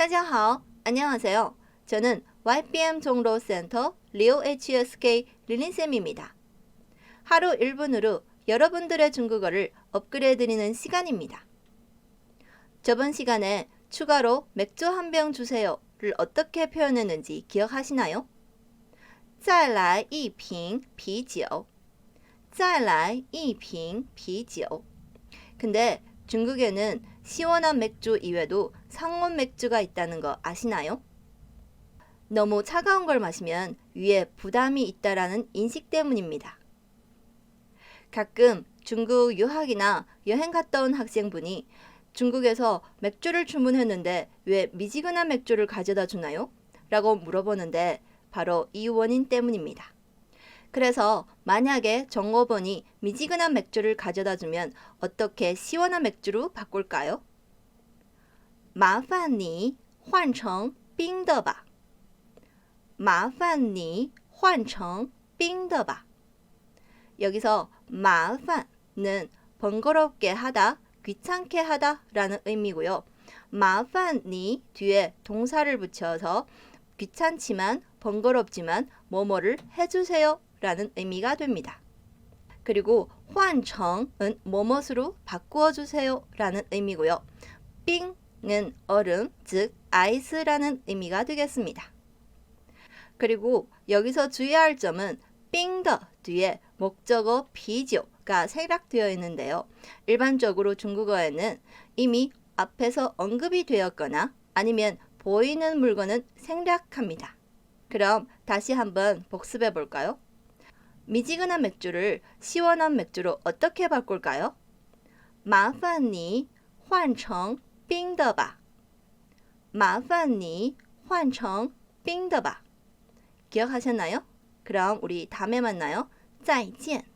大家好, 안녕하세요. 저는 YBM 종로센터 리오 HSK 릴린쌤입니다. 하루 1분으로 여러분들의 중국어를 업그레이드드리는 시간입니다. 저번 시간에 추가로 맥주 한 병 주세요를 어떻게 표현했는지 기억하시나요? 再来一瓶啤酒.再来一瓶啤酒. 근데 중국에는 시원한 맥주 이외에도 상온 맥주가 있다는 거 아시나요? 너무 차가운 걸 마시면 위에 부담이 있다라는 인식 때문입니다. 가끔 중국 유학이나 여행 갔다 온 학생분이 중국에서 맥주를 주문했는데 왜 미지근한 맥주를 가져다 주나요? 라고 물어보는데 바로 이 원인 때문입니다. 그래서 만약에 정어번이 미지근한 맥주를 가져다 주면 어떻게 시원한 맥주로 바꿀까요? 麻烦你换成冰的吧.麻烦你换成冰的吧. 여기서 麻烦는 번거롭게 하다, 귀찮게 하다라는 의미고요. 麻烦你 뒤에 동사를 붙여서 귀찮지만 번거롭지만 뭐뭐를 해주세요 라는 의미가 됩니다. 그리고 환청은 뭐뭐으로 바꾸어 주세요 라는 의미고요. 빙은 얼음 즉 아이스라는 의미가 되겠습니다. 그리고 여기서 주의할 점은 빙더 뒤에 목적어 비지오가 생략되어 있는데요. 일반적으로 중국어에는 이미 앞에서 언급이 되었거나 아니면 보이는 물건은 생략합니다. 그럼 다시 한번 복습해 볼까요? 미지근한 맥주를 시원한 맥주로 어떻게 바꿀까요? 마판니 환청 빙더바 마판니 환청 빙더바 기억하셨나요? 그럼 우리 다음에 만나요. 再见